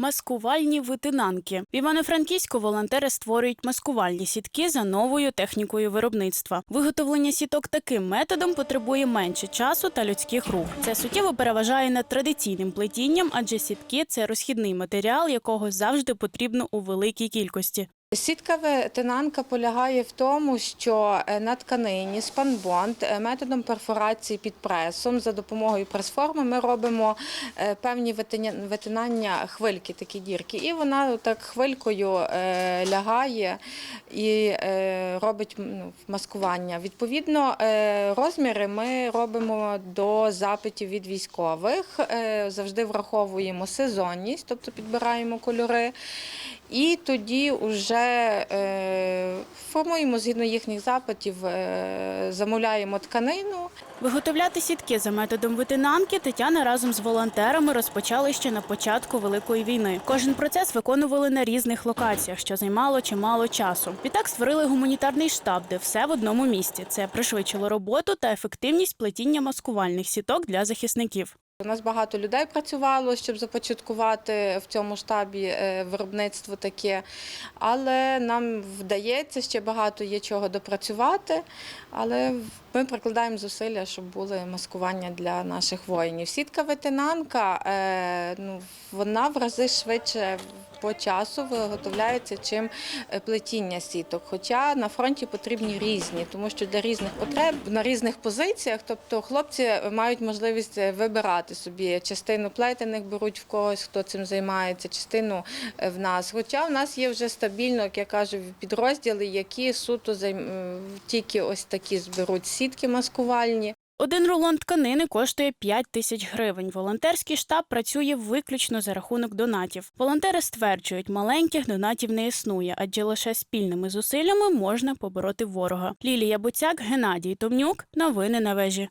Маскувальні витинанки в Івано-Франківську волонтери створюють маскувальні сітки за новою технікою виробництва. Виготовлення сіток таким методом потребує менше часу та людських рук. Це суттєво переважає над традиційним плетінням, адже сітки це розхідний матеріал, якого завжди потрібно у великій кількості. Сітка ветенанка полягає в тому, що е, на тканині спанбонд е, методом перфорації під пресом за допомогою прес-форми ми робимо е, певні витинання хвильки, такі дірки, і вона так хвилькою лягає і робить ну, маскування. Відповідно, розміри ми робимо до запитів від військових, завжди враховуємо сезонність, тобто підбираємо кольори. І тоді вже е, формуємо згідно їхніх запитів, е, замовляємо тканину. Виготовляти сітки за методом витинанки Тетяна разом з волонтерами розпочали ще на початку Великої війни. Кожен процес виконували на різних локаціях, що займало чимало часу. Відтак створили гуманітарний штаб, де все в одному місці. Це пришвидшило роботу та ефективність плетіння маскувальних сіток для захисників. У нас багато людей працювало, щоб започаткувати в цьому штабі е, виробництво таке, але нам вдається ще багато є чого допрацювати. Але ми прикладаємо зусилля, щоб були маскування для наших воїнів. Сітка ветенанка, е, ну, вона в рази швидше по часу виготовляється, чим е, плетіння сіток. Хоча на фронті потрібні різні, тому що для різних потреб на різних позиціях, тобто хлопці мають можливість е, вибирати собі частину плетених беруть в когось, хто цим займається, частину е, в нас. Хоча в нас є вже стабільно, як я кажу, підрозділи, які суто займ... тільки ось такі зберуть сітки маскувальні. Один рулон тканини коштує 5 тисяч гривень. Волонтерський штаб працює виключно за рахунок донатів. Волонтери стверджують, маленьких донатів не існує, адже лише спільними зусиллями можна побороти ворога. Лілія Буцяк, Геннадій Томнюк. Новини на вежі.